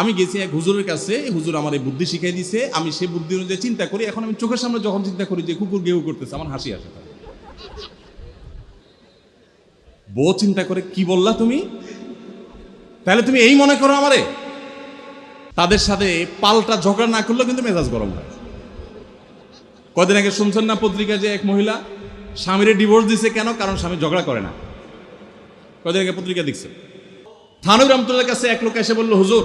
আমি গেছি এক হুজুরের কাছে হুজুর আমার এই বুদ্ধি শিখাই দিছে, আমি সেই বুদ্ধি অনুযায়ী চিন্তা করি, এখন আমি চোখের সামনে যখন চিন্তা করি যে কুকুর গেউ করতেছে, আমার হাসি আসে বউ চিন্তা করে, কি বললা তুমি? তাহলে তুমি এই মনে করো আমারে? তাদের সাথে পাল্টা ঝগড়া না করলেও কিন্তু মেজাজ গরম হয়। কদিন আগে শুনছেন না পত্রিকা যে এক মহিলা, স্বামীরে ডিভোর্স দিছে কেন? কারণ স্বামী ঝগড়া করে না। কদিন আগে পত্রিকা দেখছে থানুর রহমতুল্লাহ কাছে এক লোক এসে বলল, হুজুর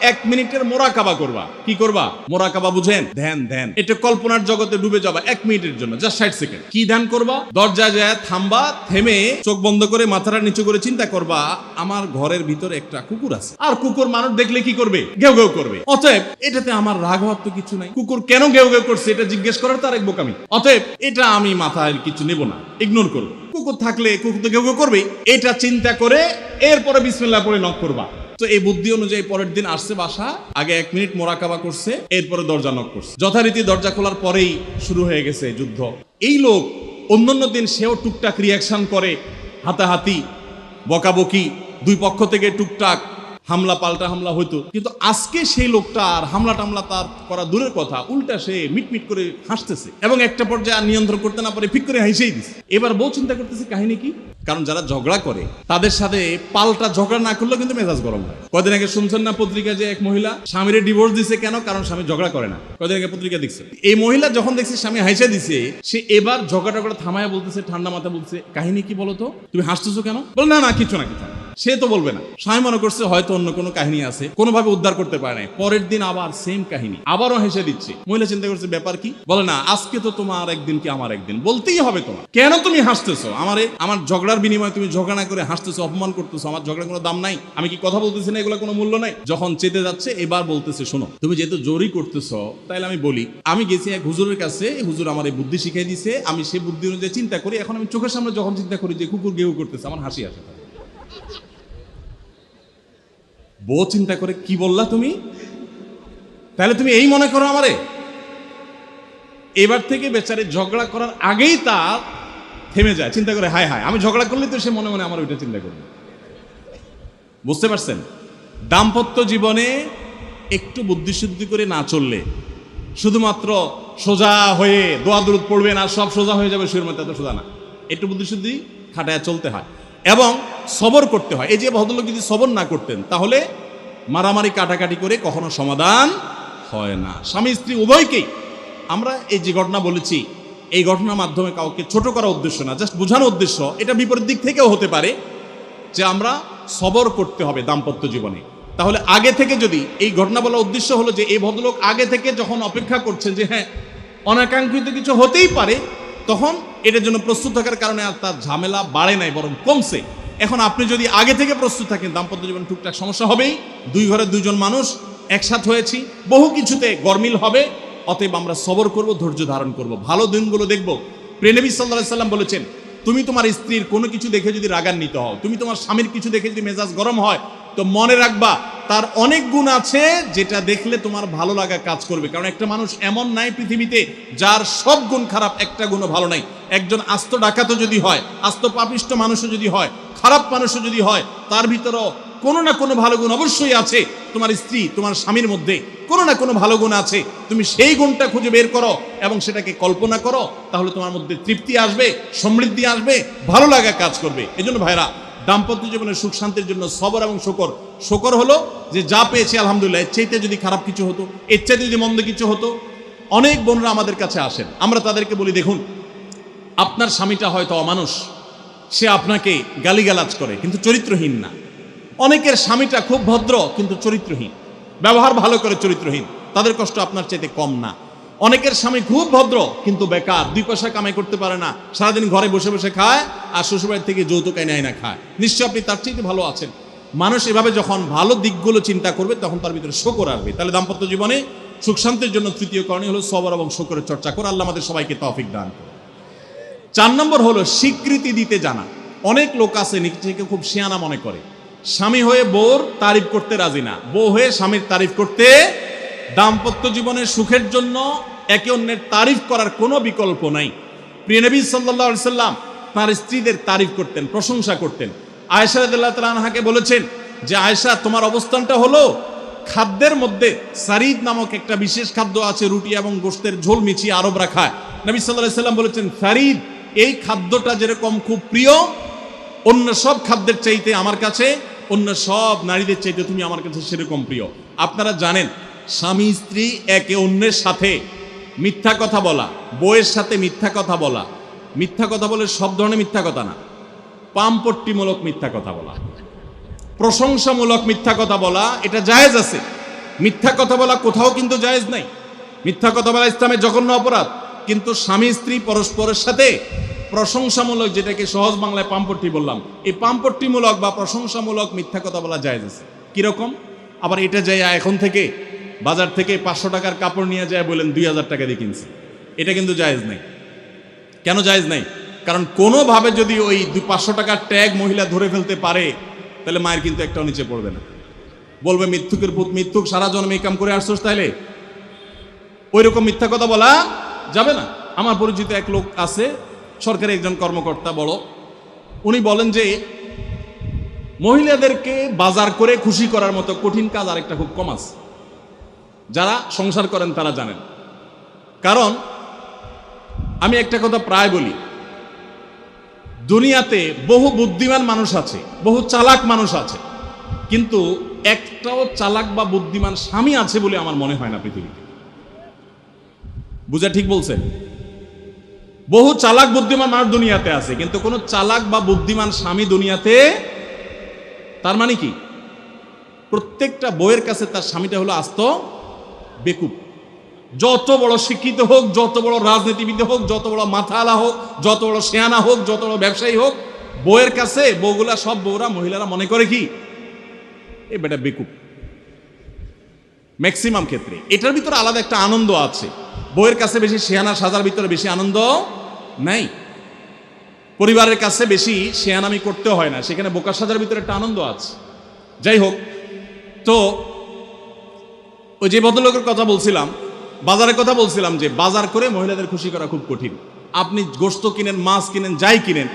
এক মিনিটের মোরাকাবা করবা। কি করবা? মোরাকাবা বুঝেন? ধ্যান ধ্যান। এটা কল্পনার জগতে ডুবে যাবা এক মিনিটের জন্য জাস্ট ষাট সেকেন্ড কি ধ্যান করবা? দরজা যায়, থামবা, থেমে চোখ বন্ধ করে মাথাটা নিচু করে চিন্তা করবা, আমার ঘরের ভিতরে একটা কুকুর আছে। আর কুকুর মানুষ দেখলে কি করবে? ঘেউ ঘেউ করবে। অতএব, এটাতে আমার রাগ হওয়ার তো কিছু নাই। কুকুর কেন ঘেউ ঘেউ করছে? এটা জিজ্ঞেস করার তার এক বোকামি। অতএব, এটা আমি মাথায় কিছু নেব না। ইগনোর করব কুকুর থাকলে কুকুর তো ঘেউ ঘেউ করবে এটা চিন্তা করে এরপরে বিসমিল্লাহ পরে নক করবা। তো এই বুদ্ধি অনুযায়ী পরের দিন আসছে বাসা, আগে এক মিনিট মোরাকাবা করছে, এরপরে দরজা নক করছে। যথারীতি দরজা খোলার পরেই শুরু হয়ে গেছে যুদ্ধ। এই লোক অন্যান্য দিন সেও টুকটাক রিয়াকশন করে, হাতাহাতি, বকাবকি, দুই পক্ষ থেকে টুকটাক হামলা পাল্টা হামলা হইতো। কিন্তু আজকে সেই লোকটা আর হামলা টামলা তার করা দূরের কথা, উল্টা সে মিটমিট করে হাসতেছে এবং একটা পর্যায়ে নিয়ন্ত্রণ করতে না পারে ফিক করে হাসেই দিছে। এবার বউ চিন্তা করতেছে কাহিনী কি? কারণ যারা ঝগড়া করে, তাদের সাথে পাল্টা ঝগড়া না করলেও কিন্তু মেজাজ গরম হয়। কদিন আগে শুনছেন না পত্রিকা যে এক মহিলা, স্বামীরে ডিভোর্স দিছে কেন? কারণ স্বামী ঝগড়া করে না। কদিন আগে পত্রিকা দেখছে। এই মহিলা যখন দেখছে স্বামী হাসে দিছে, সে এবার ঝগড়া করে থামায় বলতেছে, ঠান্ডা মাথা বলছে কাহিনী কি বলতো? তুমি হাসতেছো কেন? বল, না না, কিছু না কিছু না। সে তো বলবে না। স্বামী মনে করছে হয়তো অন্য কোনো কাহিনী আছে, কোনোভাবে উদ্ধার করতে পারে নাই। পরের দিন আবার সেম কাহিনী, আবারও হেসে দিচ্ছে। মহিলা চিন্তা করছে, ব্যাপার কি? বলে, না, আজকে তো তোমার একদিন কি আমার একদিন? বলতেই হবে তোমার। কেন তুমি হাসতেছো? আমারে, আমার ঝগড়ার বিনিময়ে তুমি ঝগড়া না করে হাসতেছো, অপমান করতেছো, আমার ঝগড়ার কোনো দাম নাই। আমি কি কথা বলতেছি না, এগুলো কোনো মূল্য নাই? যখন চেতে যাচ্ছে, এবার বলতেছে, শোনো, তুমি যেহেতু জোরই করতেছো, তাইলে আমি বলি, আমি গেছি এক হুজুরের কাছে, হুজুর আমার এই বুদ্ধি শিখাই দিছে। আমি সেই বুদ্ধি অনুযায়ী চিন্তা করি। এখন আমি চোখের সামনে যখন চিন্তা করি যে কুকুর গেউ করতেছে, আমার হাসি আসে তখন। বউ চিন্তা করে কি বললা তুমি? তাহলে তুমি এই মনে করো আমারে। এবার থেকে বেচারে ঝগড়া করার আগেই তার থেমে যায়, চিন্তা করে, হায় হায়, আমি ঝগড়া করলে তো সে মনে মনে আমার ওইটা চিন্তা করবে। বুঝতে পারছেন? দাম্পত্য জীবনে একটু বুদ্ধিশুদ্ধি করে না চললে শুধুমাত্র সোজা হয়ে দোয়া দূরত পড়বে না, সব সোজা হয়ে যাবে মধ্যে এত সোজা না। একটু বুদ্ধিশুদ্ধি খাটায় চলতে হয়। এবং সবর করতে হয়। এই যে ভদ্রলোক যদি সবর না করতেন, তাহলে মারামারি কাটাকাটি করে কখনো সমাধান হয় না। স্বামী স্ত্রী উভয়কেই আমরা এই যে ঘটনা বলেছি, এই ঘটনার মাধ্যমে কাউকে ছোট করার উদ্দেশ্য না জাস্ট বোঝানোর উদ্দেশ্য, এটা বিপরীত দিক থেকেও হতে পারে যে আমরা সবর করতে হবে দাম্পত্য জীবনে। তাহলে আগে থেকে যদি এই ঘটনা বলার উদ্দেশ্য হলো যে এই ভদ্রলোক আগে থেকে যখন অপেক্ষা করছেন যে হ্যাঁ অনাকাঙ্ক্ষিত কিছু হতেই পারে, তখন এটার জন্য প্রস্তুত থাকার কারণে আর তার ঝামেলা বাড়ে নাই, বরং কমছে। এখন আপনি যদি আগে থেকে প্রস্তুত থাকেন, দাম্পত্য জীবন টুকটাক সমস্যা হবেই। দুই ঘরে দুইজন মানুষ, একসাথ হয়েছি। বহু কিছুতে গরমিল হবে। অতএব আমরা সবর করব, ধৈর্য ধারণ করব। ভালো দিনগুলো দেখব। প্রেনবী সাল্লাহ সাল্লাম বলেছেন, তুমি তোমার স্ত্রীর কোনো কিছু দেখে যদি রাগান্বিত হও, তুমি তোমার স্বামীর কিছু দেখে যদি মেজাজ গরম হয়, তো মনে রাখবা, তার অনেক গুণ আছে যেটা দেখলে তোমার ভালো লাগা কাজ করবে। কারণ একটা মানুষ এমন নাই পৃথিবীতে যার সব গুণ খারাপ, একটা গুণও ভালো নাই। একজন আস্ত ডাকাতও যদি হয়, আস্ত পাপিষ্ট মানুষও যদি হয়, খারাপ মানুষও যদি হয়, তার ভিতরও কোনো না কোনো ভালো গুণ অবশ্যই আছে। তোমার স্ত্রী, তোমার স্বামীর মধ্যে কোনো না কোনো ভালো গুণ আছে। তুমি সেই গুণটা খুঁজে বের করো এবং সেটাকে কল্পনা করো, তাহলে তোমার মধ্যে তৃপ্তি আসবে, সমৃদ্ধি আসবে, ভালো লাগা কাজ করবে। এজন্য ভাইরা, দাম্পত্য জীবনের সুখ শান্তির জন্য সবর এবং শকর। শকর হলো যে যা পেয়েছি, আলহামদুলিল্লাহ, এর চাইতে যদি খারাপ কিছু হতো, এর চাইতে যদি মন্দ কিছু হতো, অনেক বোনরা আমাদের কাছে আসেন। আমরা তাদেরকে বলি, দেখুন আপনার স্বামীটা হয়তো অমানুষ। সে আপনাকে গালিগালাজ করে, কিন্তু চরিত্রহীন না। অনেকের স্বামীটা খুব ভদ্র, কিন্তু চরিত্রহীন। ব্যবহার ভালো করে চরিত্রহীন। তাদের কষ্ট আপনার চাইতে কম না। অনেকের স্বামী খুব ভদ্র, কিন্তু বেকার। দুই পয়সা কামাই করতে পারে না। সারাদিন ঘরে বসে বসে খায়, আর শ্বশুরবাড়ি থেকে যৌতুক এনে না খায়। নিশ্চয় আপনি তার চাইতে ভালো আছেন। মানুষ এভাবে যখন ভালো দিকগুলো চিন্তা করবে, তখন তার ভিতরে শোকর আসবে। তাহলে দাম্পত্য জীবনে সুখ শান্তির জন্য তৃতীয় করণীয় হলো সবর এবং শুকরের চর্চা করে। আল্লাহ আমাদের সবাইকে তৌফিক দান করুন। চার নম্বর হলো স্বীকৃতি দিতে জানা। অনেক লোক আছে নিজেকে খুব শিয়ানা মনে করে। স্বামী হয়ে বউর তারিফ করতে রাজি না। বউ হয়ে স্বামীর তারিফ করতে দাম্পত্য জীবনের সুখের জন্য একে অন্যের তারিফ করার কোনো বিকল্প নাই। প্রিয় নবী সাল্লাল্লাহু আলাইহি সাল্লাম তার স্ত্রীদের তারিফ করতেন, প্রশংসা করতেন। আয়েশা রাদিয়াল্লাহু তাআলা আনহাকে বলেছেন যে, আয়েশা, তোমার অবস্থানটা হলো খাদ্যের মধ্যে সারিদ নামক একটা বিশেষ খাদ্য আছে, রুটি এবং গোস্তের ঝোল মিছিয়ে আরবরা খায় নবী আলাইহি সাল্লাম বলেছেন, সারিদ এই খাদ্যটা যেরকম খুব প্রিয়, অন্য সব খাদ্যের চাইতে আমার কাছে, অন্য সব নারীদের চাইতে তুমি আমার কাছে সেরকম প্রিয়। আপনারা জানেন, স্বামী স্ত্রী একে অন্যের সাথে মিথ্যা কথা বলা বইয়ের সাথে মিথ্যা কথা বলা, মিথ্যা কথা বলে সব ধরনের মিথ্যা কথা না, পামপট্টিমূলক মিথ্যা কথা বলা, প্রশংসামূলক মিথ্যা কথা বলা, এটা জায়েজ আছে। মিথ্যা কথা বলা কোথাও কিন্তু জায়েজ নাই। মিথ্যা কথা বলা ইসলামের জঘন্য অপরাধ। কিন্তু স্বামী স্ত্রী পরস্পরের সাথে প্রশংসামূলক যেটাকে সহজ বাংলায় পাম্পট্টি বললাম, এই পাম্পট্টিমূলক বা প্রশংসামূলক মিথ্যা কথা বলা জায়েজ আছে। কীরকম? আবার এটা যাই এখন থেকে, বাজার থেকে পাঁচশো টাকার কাপড় নিয়ে যায় বলেন দুই হাজার টাকা দিয়ে কিনছে। এটা কিন্তু জায়েজ নাই। কেন জায়েজ নাই? কারণ কোনোভাবে যদি ওই দু পাঁচশো টাকার ট্যাগ মহিলা ধরে ফেলতে পারে, তাহলে মায়ের কিন্তু একটাও নিচে পড়বে না। বলবে, মৃত্যুকের পুত মিথ্যুক সারা জন্ম কাম করে আসছোস তাহলে ওই রকম মিথ্যা কথা বলা যাবে না। আমার পরিচিত এক লোক আছে সরকারি একজন কর্মকর্তা বড়, উনি বলেন যে মহিলাদেরকে বাজার করে খুশি করার মতো কঠিন কাজ আরেকটা খুব কম আছে। যারা সংসার করেন তারা জানেন। কারণ আমি একটা কথা প্রায় বলি, দুনিয়াতে বহু বুদ্ধিমান মানুষ আছে, বহু চালাক মানুষ আছে, কিন্তু একটাও চালাক বা বুদ্ধিমান স্বামী আছে বলে আমার মনে হয় না পৃথিবীতে। বুঝা ঠিক বলছেন? বহু চালাক বুদ্ধিমান মানুষ দুনিয়াতে আছে, কিন্তু কোনো চালাক বা বুদ্ধিমান স্বামী দুনিয়াতে তার মানে কি? প্রত্যেকটা বইয়ের কাছে তার স্বামীটা হলো আস্ত, বেকুব। যত বড় শিক্ষিত হোক, যত বড় রাজনীতিবিদ হোক, যত বড় মাথালা হোক, যত বড় সেয়ানা হোক, যত বড় ব্যবসায়ী হোক, বইয়ের কাছে বউগুলা, সব বউরা, মহিলারা মনে করে কি? এ বেটা বেকুব। ম্যাক্সিমাম ক্ষেত্রে। এটার ভিতরে আলাদা একটা আনন্দ আছে। বইয়ের কাছে বেশি সেয়ানা, সাজার ভিতরে বেশি আনন্দ নাই। পরিবারের কাছে বেশি শেয়ানামি করতে হয় না। সেখানে বোকা সাজার ভিতরে একটা আনন্দ আছে। যাই হোক, তো ওই যে ভদ্রলোকের কথা বলছিলাম, বাজারের কথা বলছিলাম যে বাজার করে মহিলাদের খুশি করা খুব কঠিন। আপনি গোস্ত কিনেন, মাছ কিনেন, যাই কিনেন,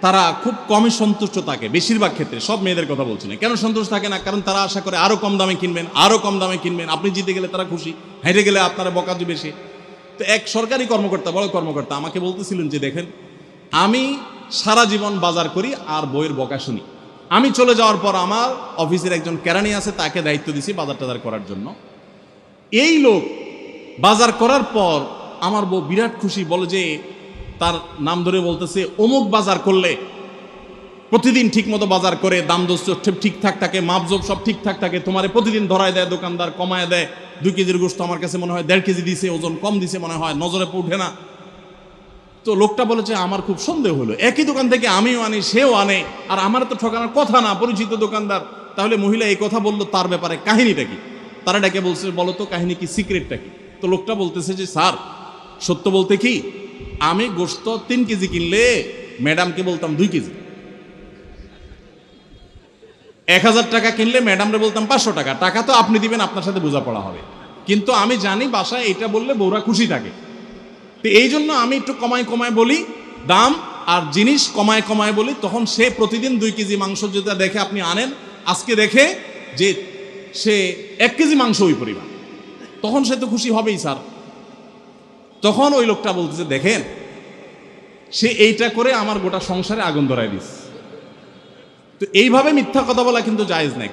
তারা খুব কমই সন্তুষ্ট থাকে, বেশিরভাগ ক্ষেত্রে। সব মেয়েদের কথা বলছি না। কেন সন্তুষ্ট থাকে না? কারণ তারা আশা করে আরও কম দামে কিনবেন, আরও কম দামে কিনবেন। আপনি জিতে গেলে তারা খুশি, হেঁটে গেলে আপনারা বকা সে তো এক সরকারি কর্মকর্তা, বড় কর্মকর্তা আমাকে বলতেছিলেন যে দেখেন, আমি সারা জীবন বাজার করি আর বইয়ের বকা শুনি। আমি চলে যাওয়ার পর আমার অফিসের একজন কেরানি আছে, তাকে দায়িত্ব দিছি বাজার টাজার করার জন্য। এই লোক বাজার করার পর আমার বউ বিরাট খুশি, বলে যে তার নাম ধরে বলতেছে, অমুক বাজার করলে প্রতিদিন ঠিক মতো বাজার করে, দাম দোষ ঠিকঠাক থাকে, মাপজোপ সব ঠিকঠাক থাকে, তোমারে প্রতিদিন ধরায় দেয়, দোকানদার কমায় দেয় দুই কেজির গোস্ত আমার কাছে মনে হয়, দেড় কেজি দিছে, ওজন কম দিছে মনে হয়, নজরে উঠে না। তো লোকটা বলেছে, আমার খুব সন্দেহ হলো। একই দোকান থেকে আমিও আনি, সেও আনে, আর আমার তো ঠকানোর কথা না, পরিচিত দোকানদার। তাহলে মহিলা এই কথা বলল, তার ব্যাপারে কাহিনীটা কি? তারা ডেকে বলছে, বলো তো, কাহিনী কি, সিক্রেটটা কি? তো লোকটা বলতেছে যে, স্যার, সত্য বলতে কি, আমি গোস্ত তিন কেজি কিনলে, ম্যাডামকে বলতাম দুই কেজি। এক হাজার টাকা কিনলে ম্যাডামরে বলতাম পাঁচশো টাকা। টাকা তো আপনি দিবেন, আপনার সাথে বোঝাপড়া হবে। কিন্তু আমি জানি বাসায় এটা বললে বউরা খুশি থাকে। তো এই জন্য আমি একটু কমায় কমায় বলি, দাম আর জিনিস কমায় কমায় বলি, তখন সে প্রতিদিন দুই কেজি মাংস যেটা দেখে আপনি আনেন, আজকে দেখে যে সে এক কেজি মাংস ওই পরিমাণ। তখন সে তো খুশি হবেই, স্যার। তখন ওই লোকটা বলতেছে, দেখেন, সে এইটা করে আমার গোটা সংসারে আগুন ধরায় দিস তো এইভাবে মিথ্যা কথা বলা কিন্তু জায়েজ নাই।